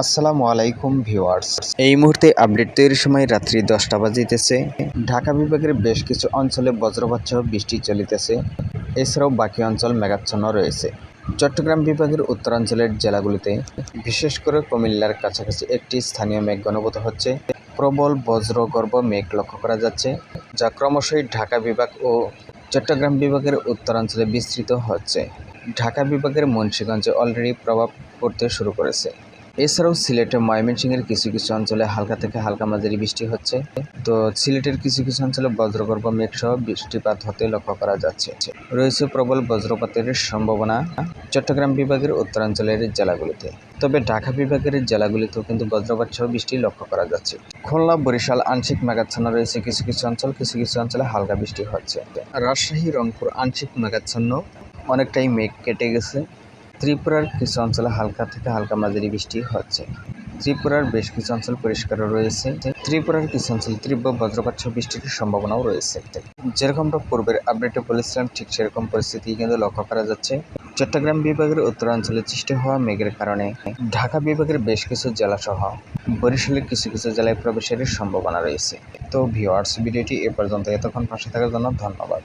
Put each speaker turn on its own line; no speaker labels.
আসসালামু আলাইকুম ভিউয়ার্স। এই মুহূর্তে আপডেট তৈরির সময় রাত্রি দশটা বাজিতেছে। ঢাকা বিভাগের বেশ কিছু অঞ্চলে বজ্রপাত সহ বৃষ্টি চলিতেছে। এছাড়াও বাকি অঞ্চল মেঘাচ্ছন্ন রয়েছে। চট্টগ্রাম বিভাগের উত্তরাঞ্চলের জেলাগুলিতে বিশেষ করে কুমিল্লার কাছাকাছি একটি স্থানীয় মেঘ অনুভূত হচ্ছে। প্রবল বজ্রগর্ভ মেঘ লক্ষ্য করা যাচ্ছে, যা ক্রমশই ঢাকা বিভাগ ও চট্টগ্রাম বিভাগের উত্তরাঞ্চলে বিস্তৃত হচ্ছে। ঢাকা বিভাগের মুন্সীগঞ্জে অলরেডি প্রভাব পড়তে শুরু করেছে। এছাড়াও সিলেটের ময়মনসিংহের কিছু কিছু অঞ্চলে হালকা থেকে হালকা মাঝারি বৃষ্টি হচ্ছে। তো সিলেটের কিছু কিছু অঞ্চলে বজ্রগর্ভ মেঘ সহ বৃষ্টিপাত হতে লক্ষ্য করা যাচ্ছে। রয়েছে প্রবল বজ্রপাতের সম্ভাবনা চট্টগ্রাম বিভাগের উত্তরাঞ্চলের জেলাগুলিতে। তবে ঢাকা বিভাগের জেলাগুলিতেও কিন্তু বজ্রপাত সহ বৃষ্টি লক্ষ্য করা যাচ্ছে। খুলনা, বরিশাল, আংশিক মেঘাচ্ছন্ন রয়েছে কিছু কিছু অঞ্চল, কিছু কিছু অঞ্চলে হালকা বৃষ্টি হচ্ছে। রাজশাহী, রংপুর, আংশিক মেঘাচ্ছন্ন। অনেকটাই মেঘ কেটে গেছে। ত্রিপুরার কিছু অঞ্চলে হালকা থেকে হালকা মাঝারি বৃষ্টি হচ্ছে। ত্রিপুরার বেশ কিছু অঞ্চল পরিষ্কারও রয়েছে। ত্রিপুরার কিছু অঞ্চল তীব্র বজ্রপাত বৃষ্টির সম্ভাবনাও রয়েছে। যেরকমটা পূর্বের আপডেটে বলেছিলাম, ঠিক সেরকম পরিস্থিতি কিন্তু লক্ষ্য করা যাচ্ছে। চট্টগ্রাম বিভাগের উত্তরাঞ্চলে সৃষ্টি হওয়া মেঘের কারণে ঢাকা বিভাগের বেশ কিছু জেলা সহ বরিশালের কিছু কিছু জেলায় প্রবেশের সম্ভাবনা রয়েছে। তো ভিওয়ার্স ভিডিওটি এ পর্যন্ত। এতক্ষণ পাশে থাকার জন্য ধন্যবাদ।